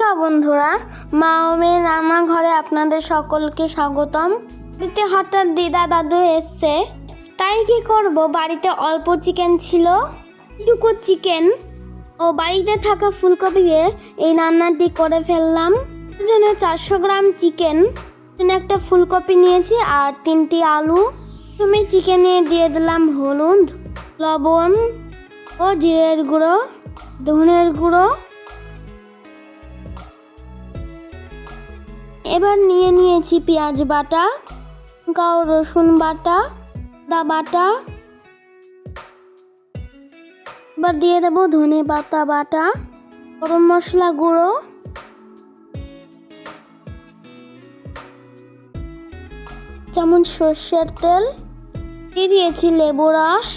নমস্কার বন্ধুরা, মা ও মেয়ের রান্নাঘরে আপনাদের সকলকে স্বাগতম। বাড়িতে হঠাৎ দিদা দাদু এসছে, তাই কি করব? বাড়িতে অল্প চিকেন ছিল টুকু চিকেন ও বাড়িতে থাকা ফুলকপি দিয়ে এই রান্নাটি করে ফেললাম। জন্য চারশো গ্রাম চিকেন একটা ফুলকপি নিয়েছি আর তিনটি আলু। তুমি চিকেনে দিয়ে দিলাম হলুদ, লবণ ও জিরের গুঁড়ো, ধনের গুঁড়ো এবার নিয়ে নিয়েছি পেঁয়াজ বাটা, গাও রসুন বাটা, দা বাটা। এবার দিয়ে দেবো ধনে পাতা বাটা, গরম মশলা গুঁড়ো। যেমন সর্ষের তেল, দিয়ে দিয়েছি লেবু রস।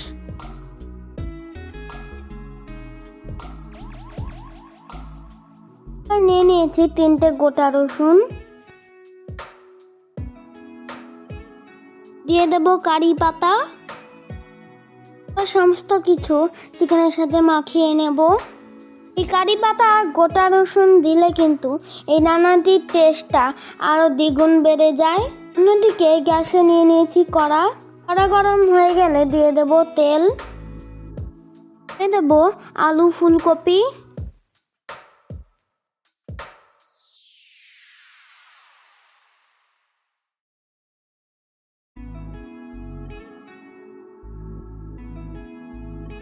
নিয়ে নিয়েছি তিনটে গোটা রসুন। দিয়ে দেব কারি পাতা সমস্ত কিছু চিকেনের সাথে মাখিয়ে নেব। এই কারি পাতা আর গোটা রসুন দিলে কিন্তু এই রান্নাটির টেস্টটা আরও দ্বিগুণ বেড়ে যায়। অন্যদিকে গ্যাসে নিয়ে নিয়েছি কড়া। কড়া গরম হয়ে গেলে দিয়ে দেব তেল। দিয়ে দেব আলু ফুলকপি।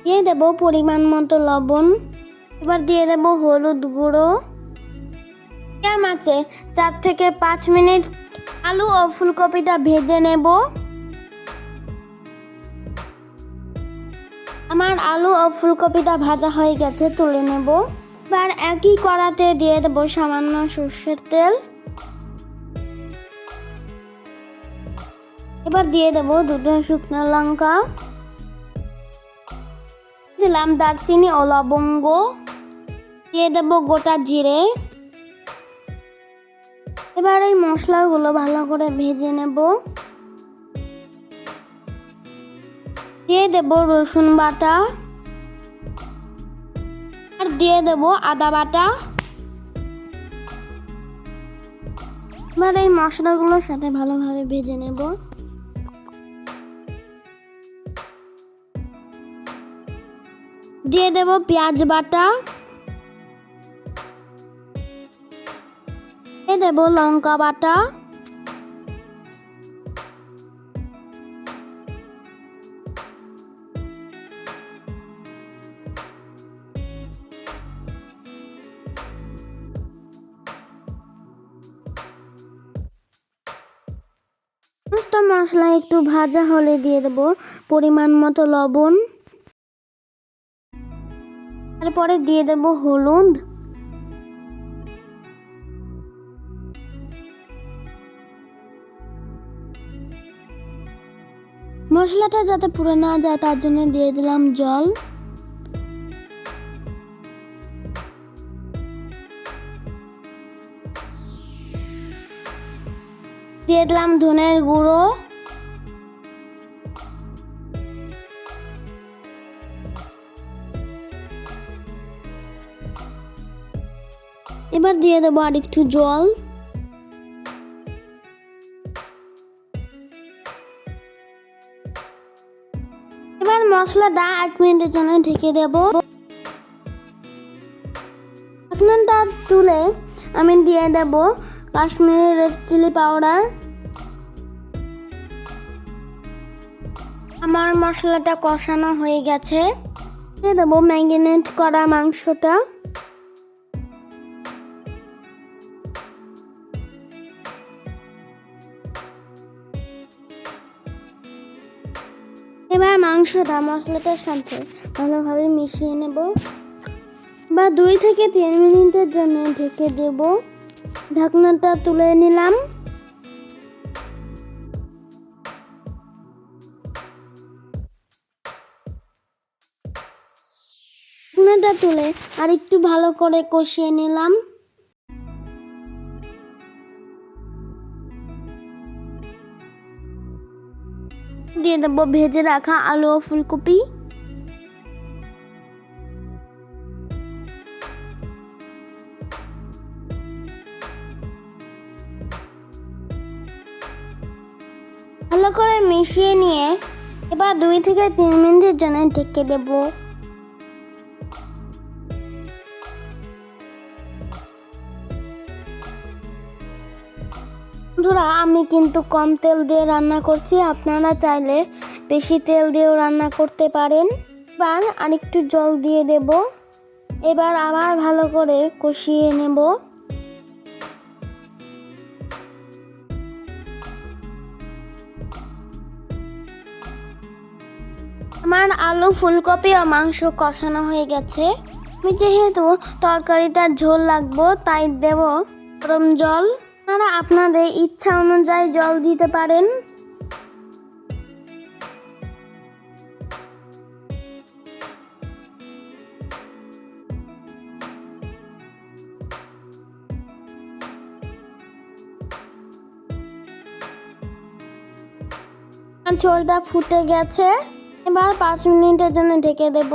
দিয়ে দেব পরিমাণ মতো লবণ। এবার দিয়ে দেব হলুদ গুঁড়ো। মিডিয়াম আছে, চার থেকে পাঁচ মিনিট আলু ও ফুলকপিটা ভেজে নেব। আমার আলু ও ফুলকপিটা ভাজা হয়ে গেছে, তুলে নেব। এবার একই কড়াতে দিয়ে দেব সামান্য সর্ষের তেল। এবার দিয়ে দেব দুটো শুকনো লঙ্কা। দিলাম দারচিনি ও লবঙ্গ দিয়ে দেবো গোটা জিরে। এবার এই মশলাগুলো ভালো করে ভেজে নেব। দিয়ে দেব রসুন বাটা। আর দিয়ে দেব আদা বাটা। এবার এই মশলাগুলোর সাথে ভালোভাবে ভেজে নেব। দিয়ে দেব পেঁয়াজ বাটা। দিয়ে দেব লঙ্কা বাটা। মশলা একটু ভাজা হলে দিয়ে দেব পরিমাণ মতো লবণ। তারপরে দিয়ে দেব হলুদ। মশলাটা যাতে পুড়ে না যায়, তার জন্য দিয়ে দিলাম জল। দিয়ে দিলাম ধনের গুঁড়ো। এবার দিয়ে দেবো আর একটু জল। এবার মশলাটা এক মিনিটের জন্য ঢেকে দেব। ঢাকনাটা তুলে আমি দিয়ে দেব কাশ্মীরি রেড চিলি পাউডার। আমার মশলাটা কষানো হয়ে গেছে। দিয়ে দেবো ম্যাগিনেট করা মাংসটা। এবার মাংসটা মশলাটার সাথে ভালোভাবে মিশিয়ে নেব। বা দুই থেকে তিন মিনিটের জন্য ঢেকে দেব। ঢাকনাটা তুলে নিলাম। ঢাকনাটা তুলে আর একটু ভালো করে কষিয়ে নিলাম। দিয়ে দেব ভেজে রাখা আলু ও ফুলকপি। ভালো করে মিশিয়ে নিয়ে এবার দুই থেকে তিন মিনিটের জন্য ঢেকে দেবো। বন্ধুরা, আমি কিন্তু কম তেল দিয়ে রান্না করছি। আপনারা চাইলে বেশি তেল দিয়েও রান্না করতে পারেন। এবার আরেকটু জল দিয়ে দেব। এবার আবার ভালো করে কষিয়ে নেব। আমার আলু, ফুলকপি ও মাংস কষানো হয়ে গেছে। আমি যেহেতু তরকারিটার ঝোল লাগবো, তাই দেব গরম জল। আপনারা আপনাদের ইচ্ছা অনুযায়ী জল দিতে পারেন। ঝোলটা ফুটে গেছে। এবার পাঁচ মিনিটের জন্য ঢেকে দেব।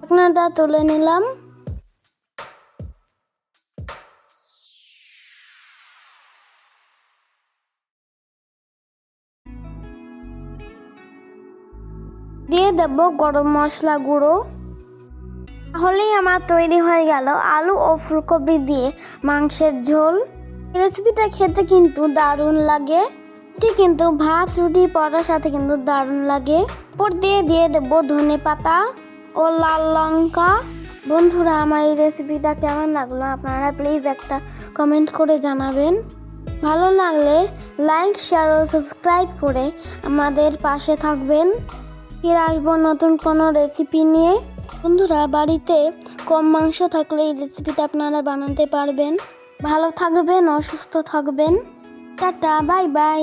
ঢাকনাটা তুলে নিলাম। দিয়ে দেব গরম মশলা গুঁড়ো। তাহলেই আমার তৈরি হয়ে গেল আলু ও ফুলকপি দিয়ে মাংসের ঝোল। রেসিপিটা খেতে কিন্তু দারুণ লাগে। এটি কিন্তু ভাত, রুটি পরার সাথে কিন্তু দারুণ লাগে। উপর দিয়ে দিয়ে দেবো ধনে পাতা ও লাল লঙ্কা। বন্ধুরা, আমার এই রেসিপিটা কেমন লাগল? আপনারা প্লিজ একটা কমেন্ট করে জানাবেন। ভালো লাগলে লাইক শেয়ার ও সাবস্ক্রাইব করে আমাদের পাশে থাকবেন। ফিরে আসব নতুন কোনো রেসিপি নিয়ে। বন্ধুরা, বাড়িতে কম মাংস থাকলে এই রেসিপিটা আপনারা বানাতে পারবেন। ভালো থাকবেন, অসুস্থ থাকবেন। Tata bye bye